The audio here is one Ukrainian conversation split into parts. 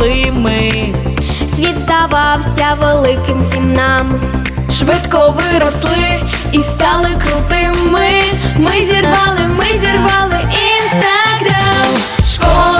вчора ми. Світ здавався великим всім нам. Швидко виросли і стали крутими. Ми зірвали, ми зірвали інстаграм. Школа,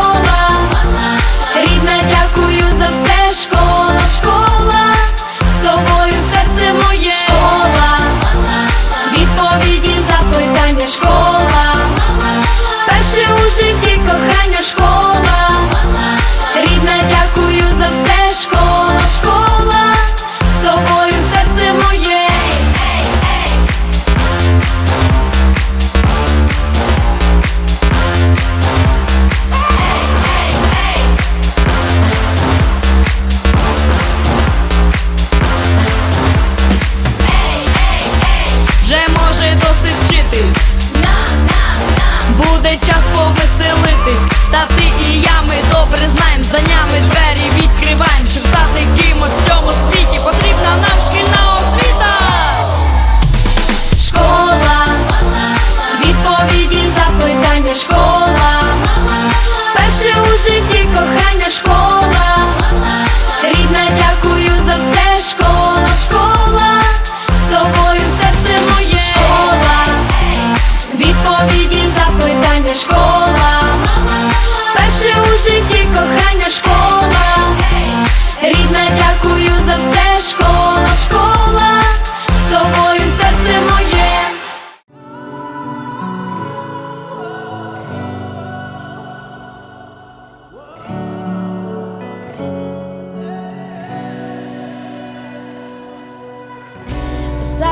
Запитання,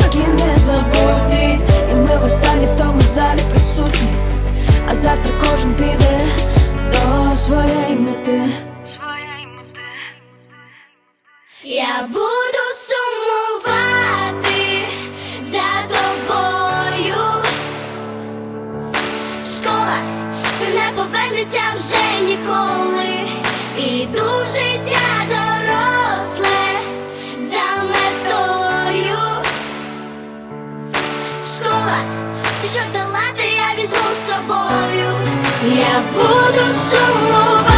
такі незабутні, і ми в останні в тому залі присутні. А завтра кожен піде до своєї мети. Я буду сумувати за тобою. Школа це не повернеться вже ніколи. Іду в що долати, я